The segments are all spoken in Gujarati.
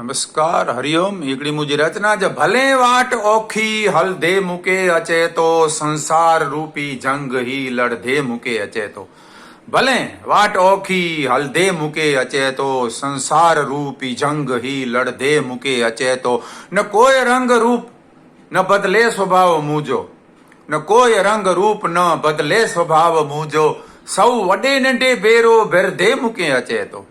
નમસ્કાર હરિઓમ એકડી મુજી રચના જ ભલે વાટ ઓખી હલદે મૂકે અચેતો, સંસાર રૂપી જંગ હી લડધે મૂકે અચેતો. ભલે વાટ ઓખી હલદે મૂકે અચેતો, સંસાર રૂપી જંગ હી લડધે મૂકે અચેતો. ન કોઈ રંગ રૂપ ન બદલે સ્વભાવ મૂજો. ન કોઈ રંગ રૂપ ન બદલે સ્વભાવ મૂજો. સૌ વડે નડે બેરો ભેરધે મૂકે અચેતો.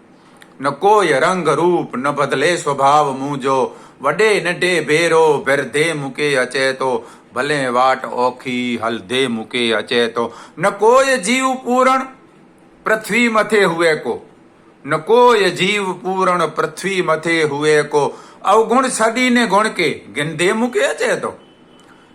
ન કોઈ રંગ રૂપ ન બદલે સ્વભાવ મૂજો. વડે નડે ભેરો, ભેરધે મૂકે અચેતો. ભલે વાટ ઓખી, હલધે મૂકે અચેતો. ન કોઈ જીવ પૂરણ પૃથ્વી મથે હુએ કો. ન કોઈ જીવ પૂરણ પૃથ્વી મથે હુએ કો. અવગુણ છડીને ગુણ કે, ગંધે મૂકે અચેતો.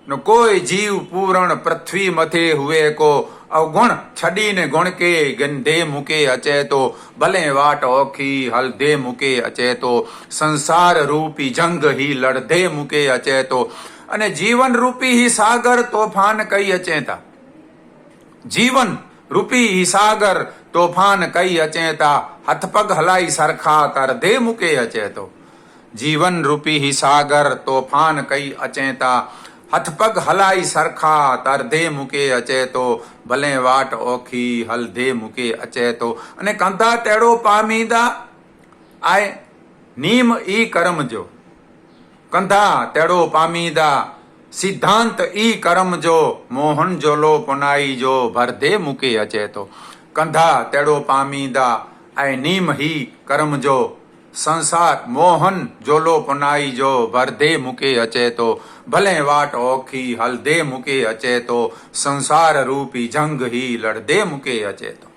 ન કોઈ જીવ પૂરણ પૃથ્વી મથે હુએ કો. અવગુણ છડીને ગુણ કે ગંધે મૂકે અચેતો, ભલે વાટ ઓખી હલધે મૂકે અચેતો, સંસાર રૂપી જંગ હી લડધે મૂકે અચેતો, અને જીવન રૂપી હી સાગર તોફાન કઈ અચેતા? જીવન રૂપી હી સાગર તોફાન કઈ અચેતા? હથપગ હલાઈ સરખા તરધે મૂકે અચેતો. જીવન રૂપી હી સાગર તોફાન કઈ અચેતા? હથ પગ હલાઈ સરખા તરધે મૂકે અચેતો ભલે વાટ ઓખી હલધે મૂકે અચેતો અને કંધા તેડો પામીદા આય નીમ ઈ કરમજો કંધા તેડો પામીદા સિદ્ધાંત ઈ કરમજો મોહન જોલો પુનાઈ જો ભરધે મૂકે અચેતો કંધા તેડો પામીદા આય નીમ હી કરમજો સંસાર મોહન જોલો પનાઈ જો ભરધે મૂકે અચેતો, ભલે વાટ ઓખી હલદે મૂકે અચેતો, સંસાર રૂપી જંગ હી લડદે મૂકે અચેતો.